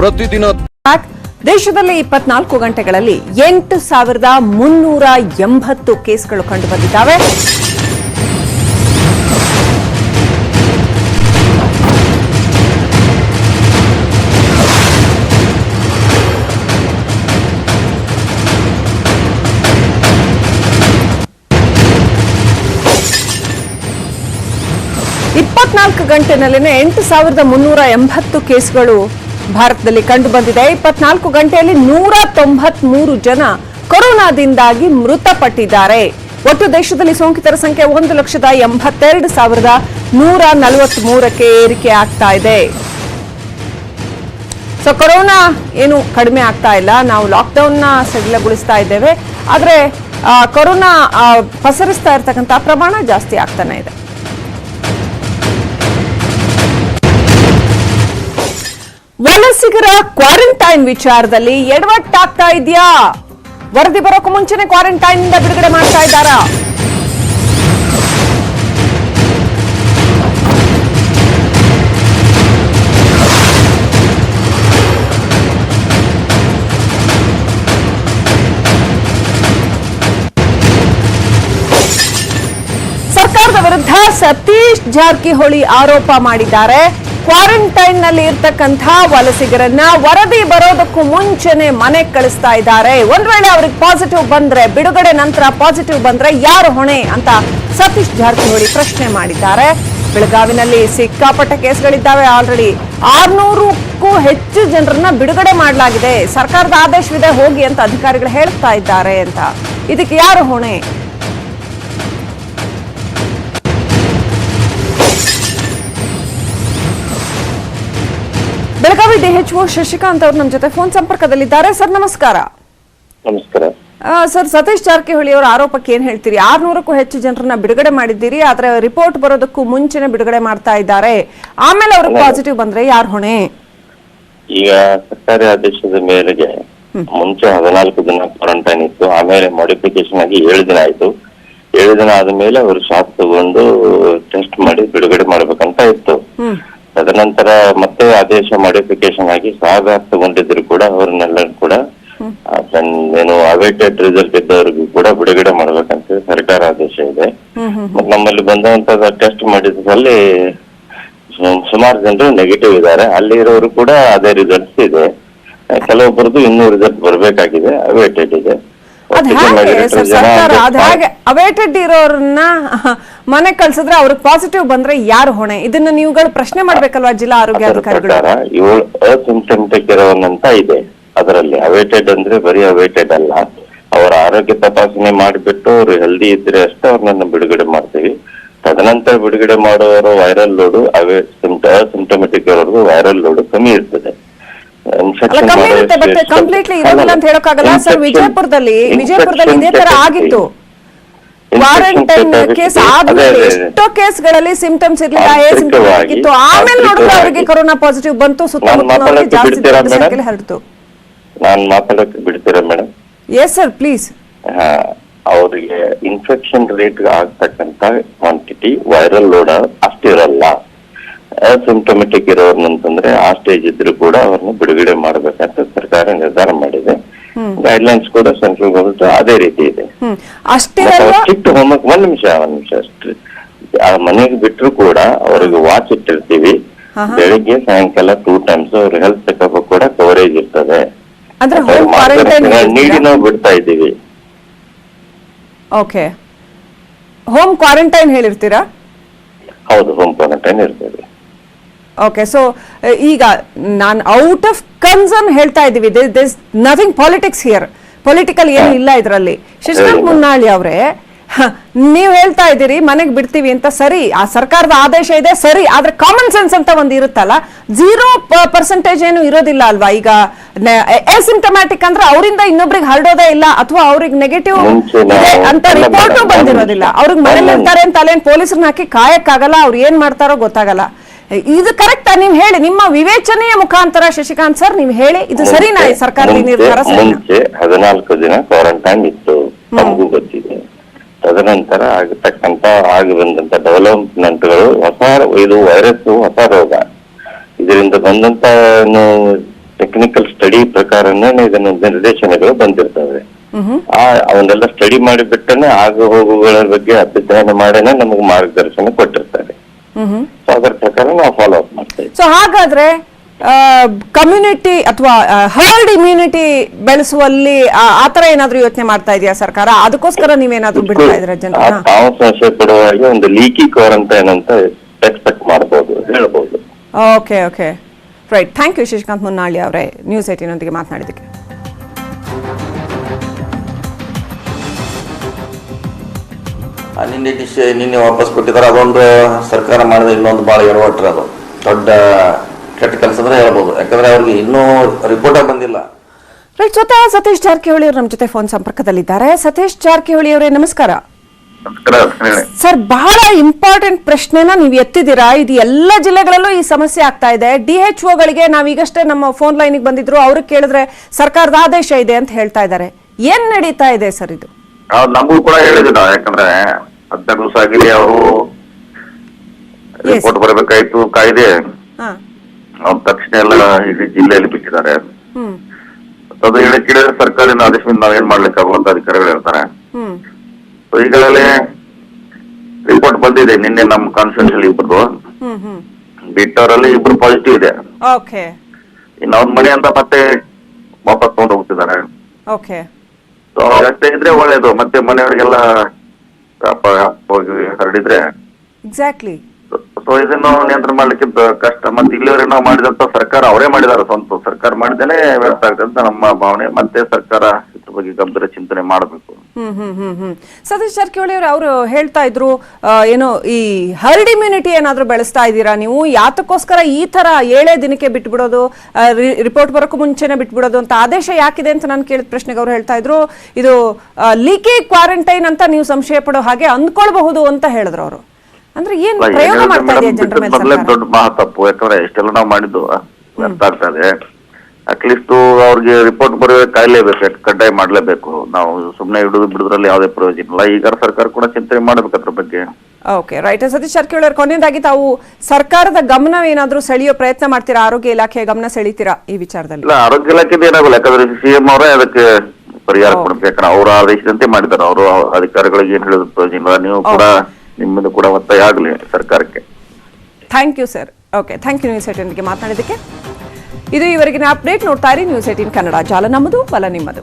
ಪ್ರತಿದಿನ ದೇಶದಲ್ಲಿ ಇಪ್ಪತ್ನಾಲ್ಕು ಗಂಟೆಗಳಲ್ಲಿ ಎಂಟು ಸಾವಿರದ ಮುನ್ನೂರ ಎಂಬತ್ತು ಕೇಸ್ಗಳು ಕಂಡುಬಂದಿದ್ದಾವೆ ಇಪ್ಪತ್ನಾಲ್ಕು ಗಂಟೆನಲ್ಲಿನೇ ಎಂಟು ಸಾವಿರದ ಮುನ್ನೂರ ಎಂಬತ್ತು ಕೇಸ್ಗಳು ಭಾರತದಲ್ಲಿ ಕಂಡು ಬಂದಿದೆ. ಇಪ್ಪತ್ನಾಲ್ಕು ಗಂಟೆಯಲ್ಲಿ ನೂರ ತೊಂಬತ್ಮೂರು ಜನ ಕೊರೋನಾದಿಂದಾಗಿ ಮೃತಪಟ್ಟಿದ್ದಾರೆ. ಒಟ್ಟು ದೇಶದಲ್ಲಿ ಸೋಂಕಿತರ ಸಂಖ್ಯೆ ಒಂದು ಲಕ್ಷದ ಎಂಬತ್ತೆರಡು ಸಾವಿರದ ನೂರ ನಲವತ್ಮೂರಕ್ಕೆ ಏರಿಕೆ ಆಗ್ತಾ ಇದೆ. ಸೊ ಕೊರೋನಾ ಏನು ಕಡಿಮೆ ಆಗ್ತಾ ಇಲ್ಲ. ನಾವು ಲಾಕ್ಡೌನ್ನ ಸಡಿಲಗೊಳಿಸ್ತಾ ಇದ್ದೇವೆ. ಆದರೆ ಕೊರೋನಾ ಪಸರಿಸ್ತಾ ಇರ್ತಕ್ಕಂಥ ಪ್ರಮಾಣ ಜಾಸ್ತಿ ಆಗ್ತಾನೆ ಇದೆ. ವಲಸಿಗರ ಕ್ವಾರಂಟೈನ್ ವಿಚಾರದಲ್ಲಿ ಎಡವಟ್ಟಾಗ್ತಾ ಇದೆಯಾ? ವರದಿ ಬರೋಕು ಮುಂಚೆನೆ ಕ್ವಾರಂಟೈನ್ ಇಂದ ಬಿಡುಗಡೆ ಮಾಡ್ತಾ ಇದ್ದಾರಾ? ಸರ್ಕಾರದ ವಿರುದ್ಧ ಸತೀಶ್ ಜಾರಕಿಹೊಳಿ ಆರೋಪ ಮಾಡಿದ್ದಾರೆ. ಕ್ವಾರಂಟೈನ್ನಲ್ಲಿ ಇರ್ತಕ್ಕಂಥ ವಲಸಿಗರನ್ನ ವರದಿ ಬರೋದಕ್ಕೂ ಮುಂಚೆನೆ ಮನೆ ಕಳಿಸ್ತಾ ಇದ್ದಾರೆ. ಒಂದ್ ವೇಳೆ ಅವ್ರಿಗೆ ಪಾಸಿಟಿವ್ ಬಂದ್ರೆ, ಬಿಡುಗಡೆ ನಂತರ ಪಾಸಿಟಿವ್ ಬಂದ್ರೆ ಯಾರು ಹೊಣೆ ಅಂತ ಸತೀಶ್ ಜಾರಕಿಹೊಳಿ ಪ್ರಶ್ನೆ ಮಾಡಿದ್ದಾರೆ. ಬೆಳಗಾವಿನಲ್ಲಿ ಸಿಕ್ಕಾಪಟ್ಟೆ ಕೇಸ್ಗಳಿದ್ದಾವೆ. ಆಲ್ರೆಡಿ ಆರ್ನೂರಕ್ಕೂ ಹೆಚ್ಚು ಜನರನ್ನ ಬಿಡುಗಡೆ ಮಾಡಲಾಗಿದೆ. ಸರ್ಕಾರದ ಆದೇಶವಿದೆ, ಹೋಗಿ ಅಂತ ಅಧಿಕಾರಿಗಳು ಹೇಳ್ತಾ ಇದ್ದಾರೆ ಅಂತ. ಇದಕ್ಕೆ ಯಾರು ಹೊಣೆ? ಬೆಳಗಾವಿ ಡಿಎಚ್ಒ ಶಶಿಕಾಂತ್ ಅವರು ನಮ್ಮ ಜೊತೆ ಫೋನ್ ಸಂಪರ್ಕದಲ್ಲಿದ್ದಾರೆ. ಸರ್ ನಮಸ್ಕಾರ. ನಮಸ್ಕಾರ. ಸರ್ ಸತೀಶ್ ಜಾರಕಿಹೊಳಿ ಅವರ ಆರೋಪಕ್ಕೆ ಏನ್ ಹೇಳ್ತೀರಿ? ಆರ್ನೂರಕ್ಕೂ ಹೆಚ್ಚು ಜನರನ್ನ ಬಿಡುಗಡೆ ಮಾಡಿದ್ದೀರಿ ಆದ್ರೆ ರಿಪೋರ್ಟ್ ಬರೋದಕ್ಕೂ ಮುಂಚೆನೆ ಬಿಡುಗಡೆ ಮಾಡ್ತಾ ಇದ್ದಾರೆ. ಆಮೇಲೆ ಅವರು ಪಾಸಿಟಿವ್ ಬಂದ್ರೆ ಯಾರು ಹೊಣೆ? ಈಗ ಸರ್ಕಾರಿ ಆದೇಶದ ಮೇರೆಗೆ ಮುಂಚೆ ಹದಿನಾಲ್ಕು ದಿನ ಕ್ವಾರಂಟೈನ್ ಇತ್ತು. ಆಮೇಲೆ ಮಾಡಿಫಿಕೇಶನ್ ಆಗಿ ಏಳು ದಿನ ಆಯ್ತು. ಏಳು ದಿನ ಆದ್ಮೇಲೆ ಅವರು ಶಾಪ್ ತಗೊಂಡು ಟೆಸ್ಟ್ ಮಾಡಿ ಬಿಡುಗಡೆ ಮಾಡ್ಬೇಕಂತ ಇತ್ತು. ತದನಂತರ ಮತ್ತೆ ಆದೇಶ ಮಾಡಿಫಿಕೇಶನ್ ಆಗಿ ಸಾಗಾರ್ ತಗೊಂಡಿದ್ರು ಕೂಡ ಅವ್ರನ್ನೆಲ್ಲ ಕೂಡ ಏನು ಅವೇಟೆಡ್ ರಿಸಲ್ಟ್ ಇದ್ದವ್ರಿಗೂ ಕೂಡ ಬಿಡುಗಡೆ ಮಾಡ್ಬೇಕಂತ ಸರ್ಕಾರ ಆದೇಶ ಇದೆ. ನಮ್ಮಲ್ಲಿ ಬಂದಂತ ಟೆಸ್ಟ್ ಮಾಡಿದ್ರಲ್ಲಿ ಸುಮಾರು ಜನರು ನೆಗೆಟಿವ್ ಇದ್ದಾರೆ ಅಲ್ಲಿ ಇರೋರು ಕೂಡ ಅದೇ ರಿಸಲ್ಟ್ಸ್ ಇದೆ. ಕೆಲವೊಬ್ಬರದ್ದು ಇನ್ನೂ ರಿಸಲ್ಟ್ ಬರಬೇಕಾಗಿದೆ ಅವೇಟೆಡ್ ಇದೆ. ಸರ್ ಸರ್ಕಾರ ಅವೇಟೆಡ್ ಇರೋರನ್ನ ಮನೆ ಕಳ್ಸಿದ್ರೆ ಅವ್ರಿಗೆ ಪಾಸಿಟಿವ್ ಬಂದ್ರೆ ಯಾರು ಹೊಣೆ? ಇದನ್ನ ನೀವುಗಳು ಪ್ರಶ್ನೆ ಮಾಡ್ಬೇಕಲ್ವಾ ಜಿಲ್ಲಾ ಆರೋಗ್ಯ ಆರೋಗ್ಯಾಧಿಕಾರಿಗಳು ಏಳು ಇರೋನಂತ ಇದೆ. ಅದರಲ್ಲಿ ಅವೇಟೆಡ್ ಅಂದ್ರೆ ಬರೀ ಅವೇಟೆಡ್ ಅಲ್ಲ. ಅವರ ಆರೋಗ್ಯ ತಪಾಸಣೆ ಮಾಡಿಬಿಟ್ಟು ಅವ್ರು ಹೆಲ್ದಿ ಇದ್ರೆ ಅಷ್ಟೇ ಅವ್ರನ್ನ ಬಿಡುಗಡೆ ಮಾಡ್ತೀವಿ. ತದನಂತರ ಬಿಡುಗಡೆ ಮಾಡುವವರು ವೈರಲ್ ಲೋಡು ಅವೇ ಅಸಿಂಟಮೆಟಿಕ್ ಇರೋರ್ಗು ವೈರಲ್ ಲೋಡು ಕಮ್ಮಿ ಇರ್ತದೆ. ಕಂಪ್ಲೀಟ್ಲಿ ಇರೋದಿಲ್ಲ ಅಂತ ಹೇಳಕ್ಕಾಗಲ್ಲ. ಸರ್ ವಿಜಯಪುರದಲ್ಲಿ ವಿಜಯಪುರದಲ್ಲಿ ಇದೇ ತರ ಆಗಿತ್ತು. ಕ್ವಾರಂಟೈನ್ ಕೇಸ್ ಆದ್ಮೇಲೆ. ಎಷ್ಟೋ ಕೇಸ್ಗಳಲ್ಲಿ ಸಿಂಪ್ಟಮ್ಸ್ ಇರ್ಲಿಲ್ಲ. ಸಿಂಪ್ಟಮ್ ಆಗಿತ್ತು. ಆಮೇಲೆ ನೋಡಿದ್ರೆ ಅವರಿಗೆ. ಕೊರೋನಾ ಪಾಸಿಟಿವ್ ಬಂತು ಮಾತಾಡಕ್ಕೆ ಜಾಸ್ತಿ ಹರಡ್ತು. ನಾನ್ ಮಾತಾಡಕ್ಕೆ ಬಿಡ್ತೀರಾ ಮೇಡಮ್ ಎಸ್ ಸರ್ ಪ್ಲೀಸ್ ಅವರಿಗೆ ಇನ್ಫೆಕ್ಷನ್ ರೇಟ್ ಆಗ್ತಕ್ಕಂತ ಕ್ವಾಂಟಿಟಿ ವೈರಲ್ ಲೋಡ್ ಅಷ್ಟಿರಲ್ಲ. ಅಸಿಂಟಮೆಟಿಕ್ ಇರೋರ್ನಂತಂದ್ರೆ ಆ ಸ್ಟೇಜ್ ಇದ್ರು ಕೂಡ ಅವ್ರನ್ನ ಬಿಡುಗಡೆ ಮಾಡ್ಬೇಕಂತ ಸರ್ಕಾರ ನಿರ್ಧಾರ ಮಾಡಿದೆ. ಗೈಡ್ ಲೈನ್ಸ್ ಕೂಡ ಸೆಂಟ್ರಲ್ ಗವರ್ಮೆಂಟ್ ಅದೇ ರೀತಿ ಇದೆ. ಸ್ಟ್ರಿಕ್ಟ್ ಹೋಮ್ವರ್ಕ್ ಒಂದ್ ನಿಮಿಷ ಒಂದ್ ನಿಮಿಷ ಅಷ್ಟೇ. ಆ ಮನೆಗೆ ಬಿಟ್ರು ಕೂಡ ಅವ್ರಿಗೆ ವಾಚ್ ಇಟ್ಟಿರ್ತೀವಿ. ಬೆಳಿಗ್ಗೆ ಸಾಯಂಕಾಲ ಟೂ ಟೈಮ್ಸ್ ಅವ್ರ ಹೆಲ್ತ್ ಚೆಕಪ್ ಕೂಡ ಕವರೇಜ್ ಇರ್ತದೆ. ನೀಡಿ ನಾವು ಬಿಡ್ತಾ ಇದ್ದೀವಿ. ಓಕೆ ಹೋಮ್ ಕ್ವಾರಂಟೈನ್ ಹೇಳಿರ್ತೀರಾ? ಹೌದು ಹೋಮ್ ಕ್ವಾರಂಟೈನ್ ಇರ್ತದೆ. ಓಕೆ ಸೊ ಈಗ ನಾನು ಔಟ್ ಆಫ್ ಕನ್ಸರ್ನ್ ಹೇಳ್ತಾ ಇದ್ದೀವಿ. This nothing politics here political ಏನು ಇಲ್ಲ ಇದರಲ್ಲಿ. ಶಶಿಕಾಂತ್. ಮುನ್ನಾಳಿ ಅವರೇ ನೀವು ಹೇಳ್ತಾ ಇದ್ದೀರಿ ಮನೆಗೆ ಬಿಡ್ತೀವಿ ಅಂತ ಸರಿ ಆ ಸರ್ಕಾರದ ಆದೇಶ ಇದೆ ಸರಿ ಆದ್ರೆ ಕಾಮನ್ ಸೆನ್ಸ್ ಅಂತ ಒಂದು ಇರುತ್ತಲ್ಲ ಜೀರೋ ಪರ್ಸೆಂಟೇಜ್ ಏನು ಇರೋದಿಲ್ಲ ಅಲ್ವಾ? ಈಗ ಎಸಿಂಟಮ್ಯಾಟಿಕ್ ಅಂದ್ರೆ ಅವರಿಂದ ಇನ್ನೊಬ್ರಿಗೆ ಹರಡೋದೇ ಇಲ್ಲ ಅಥವಾ ಅವ್ರಿಗೆ ನೆಗೆಟಿವ್ ಇದೆ ಅಂತ ರಿಪೋರ್ಟ್ ಬಂದಿರೋದಿಲ್ಲ. ಅವ್ರಿಗೆ ಮನೇಲಿ ಇರ್ತಾರೆ ಅಂತ ಅಲ್ಲೇನು ಪೊಲೀಸರನ್ನ ಹಾಕಿ ಕಾಯಕ್ಕಾಗಲ್ಲ ಅವ್ರು ಏನ್ ಮಾಡ್ತಾರೋ ಗೊತ್ತಾಗಲ್ಲ. ಇದು ಕರೆಕ್ಟಾ ನೀವು ಹೇಳಿ ನಿಮ್ಮ ವಿವೇಚನೆಯ ಮುಖಾಂತರ ಶಶಿಕಾಂತ್ ಸರ್ ನೀವು ಹೇಳಿ ಇದು ಸರಿನಾ ಸರ್ಕಾರದ ನಿರ್ಧಾರ ಮುಂಚೆ ಹದಿನಾಲ್ಕು ದಿನ ಕ್ವಾರಂಟೈನ್ ಇತ್ತು ನಮಗೂ ಗೊತ್ತಿದೆ. ತದನಂತರ ಆಗತಕ್ಕಂತ ಆಗಿ ಬಂದಂತ ಡೆವಲಪ್ಮೆಂಟ್ಗಳು ಹೊಸ ಇದು ವೈರಸ್ ಹೊಸ ರೋಗ. ಇದರಿಂದ ಬಂದಂತ ಟೆಕ್ನಿಕಲ್ ಸ್ಟಡಿ ಪ್ರಕಾರನೇ ಇದನ್ನ ನಿರ್ದೇಶನಗಳು ಬಂದಿರ್ತವೆ. ಆ ಅವನ್ನೆಲ್ಲ ಸ್ಟಡಿ ಮಾಡಿಬಿಟ್ಟನೆ ಆಗು ಹೋಗುಗಳ ಬಗ್ಗೆ ಅಧ್ಯಯನ ಮಾಡೇನೆ ನಮಗೆ ಮಾರ್ಗದರ್ಶನ ಕೊಟ್ಟಿರ್ತಾರೆ. ಸೊ ಅದರ ಪ್ರಕಾರ ನಾವು ಫಾಲೋ ಅಪ್ ಮಾಡ್ತಾ ಇದ್ದೀವಿ ಸೊ ಹಾಗಾದ್ರೆ ಕಮ್ಯುನಿಟಿ ಅಥವಾ ಹರ್ಡ್ ಇಮ್ಯುನಿಟಿ ಬೆಳೆಸುವಲ್ಲಿ ಆ- ಆ ತರ ಏನಾದ್ರೂ ಯೋಚನೆ ಮಾಡ್ತಾ ಇದೆಯಾ ಸರ್ಕಾರ? ಅದಕ್ಕೋಸ್ಕರ ನೀವೇನಾದ್ರೂ ಬಿಡ್ತಾ ಇದ್ರ ಜನ ತಾವು ಸಮಸ್ಯೆ ಪಡುವಾಗೆ ಒಂದು ಲೀಕಿ ಕ್ವಾರಂಟೈನ್ ಅಂತ ಎಕ್ಸ್ಪೆಕ್ಟ್ ಮಾಡಬಹುದು ಹೇಳಬಹುದು okay okay right thank you Shashikant Munnali ಅವರೇ ನ್ಯೂಸ್ ಏಟಿನೊಂದಿಗೆ ಮಾತನಾಡಿದಕ್ಕೆ ಆ ನಿನ್ನೆ ಡಿಶ್ ನಿನ್ನೆ ವಾಪಸ್ ಕೊಟ್ಟಿದ್ದಾರೆ. ಅದೊಂದು ಸರ್ಕಾರ ಮಾಡಿದ ಇನ್ನೊಂದು ಭಾಳ ಎಡವಟ್ರ ಅದು. ದೊಡ್ಡ ಕೆಟ್ಟ ಕೆಲಸ ಅಂದ್ರೆ ಹೇಳ್ಬೋದು. ಯಾಕಂದ್ರೆ ಅವ್ರಿಗೆ ಇನ್ನೂ ರಿಪೋರ್ಟೇ ಬಂದಿಲ್ಲ. ರೈಟ್ ಸ್ವತಃ ಸತೀಶ್ ಜಾರಕಿಹೊಳಿ ಅವರು ನಮ್ಮ ಜೊತೆ ಫೋನ್ ಸಂಪರ್ಕದಲ್ಲಿದ್ದಾರೆ. ಸತೀಶ್ ಜಾರಕಿಹೊಳಿ ಅವರೇ ನಮಸ್ಕಾರ. ಸರ್ ಬಹಳ ಇಂಪಾರ್ಟೆಂಟ್ ಪ್ರಶ್ನೆನ ನೀವು ಎತ್ತಿದ್ದೀರಾ? ಇದು ಎಲ್ಲ ಜಿಲ್ಲೆಗಳಲ್ಲೂ ಈ ಸಮಸ್ಯೆ ಆಗ್ತಾ ಇದೆ. ಡಿ ಎಚ್ ಒಗಳಿಗೆ ನಾವೀಗಷ್ಟೇ ನಮ್ಮ ಫೋನ್ ಲೈನಿಗೆ ಬಂದಿದ್ರು. ಅವ್ರಿಗೆ ಕೇಳಿದ್ರೆ ಸರ್ಕಾರದ ಆದೇಶ ಇದೆ ಅಂತ ಹೇಳ್ತಾ ಇದ್ದಾರೆ. ಏನ್ ನಡೀತಾ ಇದೆ ಸರ್ ಇದು? ನಮಗೂ ಕೂಡ ಹೇಳಿದ್ವಿ ಯಾಕಂದ್ರೆ ಆಗಿದೆ ಅವರು ರಿಪೋರ್ಟ್ ಬರಬೇಕಾಯ್ತು ಕಾಯ್ದೆ. ಅವ್ರ ತಕ್ಷಣ ಎಲ್ಲ ಇಡೀ ಜಿಲ್ಲೆಯಲ್ಲಿ ಬಿಟ್ಟಿದ್ದಾರೆ. ಅದು ಹೇಳಿ ಕೇಳಿದ್ರೆ ಸರ್ಕಾರದಿಂದ ಆದೇಶದಿಂದ ನಾವೇನ್ ಮಾಡ್ಲಿಕ್ಕೆ ಆಗುವಂತ ಅಧಿಕಾರಿಗಳು ಹೇಳ್ತಾರೆ. ಈಗಾಗಲೇ ರಿಪೋರ್ಟ್ ಬಂದಿದೆ ನಿನ್ನೆ ನಮ್ಮ ಅಲ್ಲಿ ಇಬ್ಬರು ಬಿಟ್ಟವರಲ್ಲಿ ಇಬ್ರು ಪಾಸಿಟಿವ್ ಇದೆ. ಇನ್ನು ಅವ್ರ ಮನೆ ಅಂತ ಮತ್ತೆ ವಾಪಸ್ ತಗೊಂಡು ಹೋಗ್ತಿದ್ದಾರೆ. ಅಷ್ಟೇ ಇದ್ರೆ ಒಳ್ಳೇದು ಮತ್ತೆ ಮನೆಯವರಿಗೆಲ್ಲ ಹೋಗಿ ಹರಡಿದ್ರೆ? ಎಕ್ಸಾಕ್ಟ್ಲಿ ಸೊ ಇದನ್ನು ನಿಯಂತ್ರಣ ಮಾಡ್ಲಿಕ್ಕೆ ಕಷ್ಟ. ಮತ್ತೆ ಇಲ್ಲಿವರೆಗೆ ನಾವು ಮಾಡಿದಂತ ಸರ್ಕಾರ ಅವರೇ ಮಾಡಿದಾರ ಸ್ವಂತ. ಸರ್ಕಾರ ಮಾಡಿದೇನೆ ವ್ಯರ್ಥ ಆಗ್ತದೆ ಅಂತ ನಮ್ಮ ಭಾವನೆ. ಮತ್ತೆ ಸರ್ಕಾರ ಇದ್ರ ಬಗ್ಗೆ ಗಂಭೀರ ಚಿಂತನೆ ಮಾಡಬೇಕು. ಹ್ಮ್ ಹ್ಮ್ ಹ್ಮ್ ಹ್ಮ್. ಸತೀಶ್ ಜಾರಕಿಹೊಳಿ ಅವರು ಅವರು ಹೇಳ್ತಾ ಇದ್ರು ಆ, ಏನು ಈ ಹರ್ಡ್ ಇಮ್ಯುನಿಟಿ ಏನಾದ್ರೂ ಬೆಳೆಸ್ತಾ ಇದ್ದೀರಾ ನೀವು? ಯಾತಕ್ಕೋಸ್ಕರ ಈ ತರ ಏಳೇ ದಿನಕ್ಕೆ ಬಿಟ್ಬಿಡೋದು ರಿಪೋರ್ಟ್ ಬರೋಕ್ಕೂ ಮುಂಚೆನೆ ಬಿಟ್ಬಿಡೋದು ಅಂತ ಆದೇಶ ಯಾಕಿದೆ ಅಂತ ನಾನು ಕೇಳಿದ ಪ್ರಶ್ನೆಗೆ ಅವ್ರು ಹೇಳ್ತಾ ಇದ್ರು. ಇದು ಲೀಕಿ ಕ್ವಾರಂಟೈನ್ ಅಂತ ನೀವು ಸಂಶಯ ಪಡೋ ಹಾಗೆ ಅಂದ್ಕೊಳ್ಬಹುದು ಅಂತ ಹೇಳಿದ್ರು ಅವರು. ಅಂದ್ರೆ ಏನ್ ಅಲ್ಲ, ಏನ್ ಪ್ರಯೋಗ ಮಾಡ್ತಾ ಇದೆಯಾ ಜನರ ಬಿಟ್ಟದ್ ಮೇಲೆ ಮೊದಲೇ ಸರ್ಕಾರ? ದೊಡ್ಡ ಮಹಾ ತಪ್ಪು. ಯಾಕಂದ್ರೆ ಇಷ್ಟೆಲ್ಲ ನಾವು ಮಾಡಿದ್ದು ವ್ಯರ್ಥ ಆಗ್ತಾ ಇದೆ. ಅಟ್ಲೀಸ್ಟ್ ಅವ್ರಿಗೆ ರಿಪೋರ್ಟ್ ಬರೋ ಕಾಯ್ಲೇಬೇಕು ಕಡ್ಡಾಯ ಮಾಡ್ಲೇಬೇಕು. ನಾವು ಸುಮ್ನೆ ಹಿಡಿದು ಬಿಡುದ್ರಲ್ಲಿ ಯಾವುದೇ ಪ್ರಯೋಜನ ಇಲ್ಲ. ಈಗ ಸರ್ಕಾರ ಕೂಡ ಚಿಂತನೆ ಮಾಡಬೇಕು ಅದ್ರ ಬಗ್ಗೆ. ಓಕೆ ರೈಟ್ ಸತೀಶ್ ಜಾರಕಿಹೊಳಿ ಅವರು ಕೊನೆಯದಾಗಿ ತಾವು ಸರ್ಕಾರದ ಗಮನ ಏನಾದರೂ ಸೆಳೆಯೋ ಪ್ರಯತ್ನ ಮಾಡ್ತೀರಾ? ಆರೋಗ್ಯ ಇಲಾಖೆಯ ಗಮನ ಸೆಳೀತೀರಾ ಈ ವಿಚಾರದಲ್ಲಿ? ಇಲ್ಲ ಆರೋಗ್ಯ ಇಲಾಖೆದು ಏನಾಗಲ್ಲ. ಯಾಕಂದ್ರೆ ಸಿಎಂ ಅವರೇ ಅದಕ್ಕೆ ಪರಿಹಾರ ಕೊಡಬೇಕು ಕೊಡ್ಬೇಕು. ಯಾಕಂದ್ರೆ ಅವರ ಆದೇಶದಂತೆ ಮಾಡಿದ್ದಾರೆ. ಅವರು ಅಧಿಕಾರಿಗಳಿಗೆ ಏನ್ ಹೇಳಿದ್ರು ಪ್ರಯೋಜನ ಇಲ್ಲ. ನೀವು ಕೂಡ ನಿಮ್ಮಿಂದ ಕೂಡ ಒತ್ತಾಯ ಆಗ್ಲಿ ಸರ್ಕಾರಕ್ಕೆ. Thank you sir okay thank you news ಏಟೀನ್ಗೆ ಮಾತನಾಡಿದ್ದಕ್ಕೆ. ಇದು ಇವರೆಗಿನ ಅಪ್ಡೇಟ್ ನೋಡ್ತಾ ಇರಿ. ನ್ಯೂಸ್ ಏಟೀನ್ ಕನ್ನಡ ಜಾಲ ನಮ್ಮದು ಬಲ ನಿಮ್ಮದು.